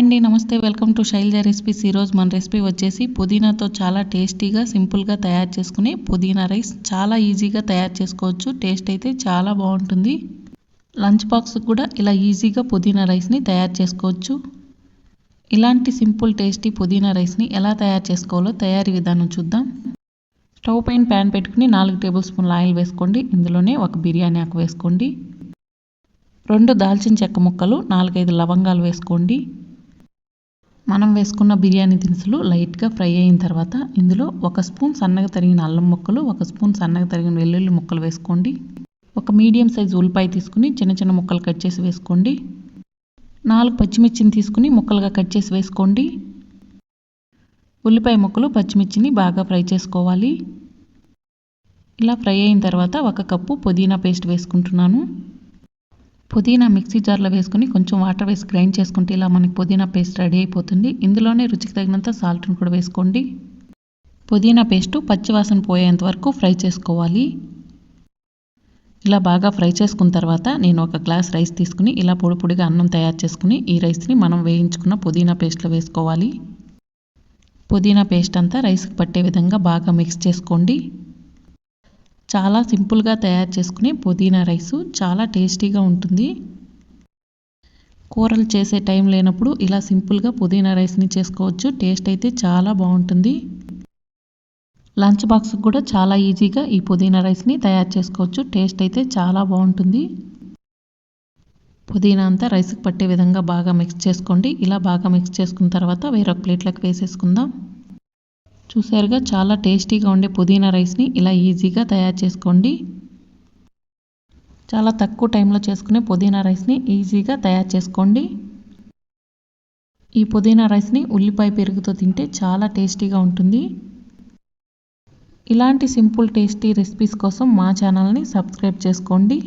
అండి నమస్తే welcome to Shailaja recipes. ఈరోజు మన రెసిపీ వచ్చేసి పుదీనాతో చాలా టేస్టీగా సింపుల్గా తయారు చేసుకునే పుదీనా రైస్. చాలా ఈజీగా తయారు చేసుకోవచ్చు. టేస్ట్ అయితే చాలా బాగుంటుంది. లంచ్ బాక్స్ కూడా ఇలా ఈజీగా పుదీనా రైస్ని తయారు చేసుకోవచ్చు. ఇలాంటి సింపుల్ టేస్టీ పుదీనా రైస్ని ఎలా తయారు చేసుకోవాలో తయారీ విధానం చూద్దాం. స్టవ్ పైన ప్యాన్ పెట్టుకుని నాలుగు టేబుల్ స్పూన్ల ఆయిల్ వేసుకోండి. ఇందులోనే ఒక బిర్యానీ ఆకు వేసుకోండి. రెండు దాల్చిన చెక్క ముక్కలు నాలుగైదు లవంగాలు వేసుకోండి. మనం వేసుకున్న బిర్యానీ దినుసులు లైట్గా ఫ్రై అయిన తర్వాత ఇందులో ఒక స్పూన్ సన్నగా తరిగిన అల్లం ముక్కలు ఒక స్పూన్ సన్నగా తరిగిన వెల్లుల్లి ముక్కలు వేసుకోండి. ఒక మీడియం సైజు ఉల్లిపాయ తీసుకుని చిన్న చిన్న ముక్కలు కట్ చేసి వేసుకోండి. నాలుగు పచ్చిమిర్చిని తీసుకుని ముక్కలుగా కట్ చేసి వేసుకోండి. ఉల్లిపాయ ముక్కలు పచ్చిమిర్చిని బాగా ఫ్రై చేసుకోవాలి. ఇలా ఫ్రై అయిన తర్వాత ఒక కప్పు పుదీనా పేస్ట్ వేసుకుంటున్నాను. పుదీనా మిక్సీ జార్లో వేసుకొని కొంచెం వాటర్ వేసి గ్రైండ్ చేసుకుంటే ఇలా మనకి పుదీనా పేస్ట్ రెడీ అయిపోతుంది. ఇందులోనే రుచికి తగినంత సాల్ట్ని కూడా వేసుకోండి. పుదీనా పేస్టు పచ్చివాసన పోయేంత వరకు ఫ్రై చేసుకోవాలి. ఇలా బాగా ఫ్రై చేసుకున్న తర్వాత నేను ఒక గ్లాస్ రైస్ తీసుకుని ఇలా పొడి పొడిగా అన్నం తయారు చేసుకుని ఈ రైస్ని మనం వేయించుకున్న పుదీనా పేస్ట్లో వేసుకోవాలి. పుదీనా పేస్ట్ అంతా రైస్కి పట్టే విధంగా బాగా మిక్స్ చేసుకోండి. చాలా సింపుల్గా తయారు చేసుకునే పుదీనా రైసు చాలా టేస్టీగా ఉంటుంది. కూరలు చేసే టైం లేనప్పుడు ఇలా సింపుల్గా పుదీనా రైస్ని చేసుకోవచ్చు. టేస్ట్ అయితే చాలా బాగుంటుంది. లంచ్ బాక్స్ కూడా చాలా ఈజీగా ఈ పుదీనా రైస్ని తయారు చేసుకోవచ్చు. టేస్ట్ అయితే చాలా బాగుంటుంది. పుదీనా అంతా రైస్కి పట్టే విధంగా బాగా మిక్స్ చేసుకోండి. ఇలా బాగా మిక్స్ చేసుకున్న తర్వాత వేరొక ప్లేట్లోకి వేసేసుకుందాం. చూసారుగా చాలా టేస్టీగా ఉండే పుదీనా రైస్ని ఇలా ఈజీగా తయారు చేసుకోండి. చాలా తక్కువ టైంలో చేసుకునే పుదీనా రైస్ని ఈజీగా తయారు చేసుకోండి. ఈ పుదీనా రైస్ని ఉల్లిపాయ పెరుగుతో తింటే చాలా టేస్టీగా ఉంటుంది. ఇలాంటి సింపుల్ టేస్టీ రెసిపీస్ కోసం మా ఛానల్ని సబ్స్క్రైబ్ చేసుకోండి.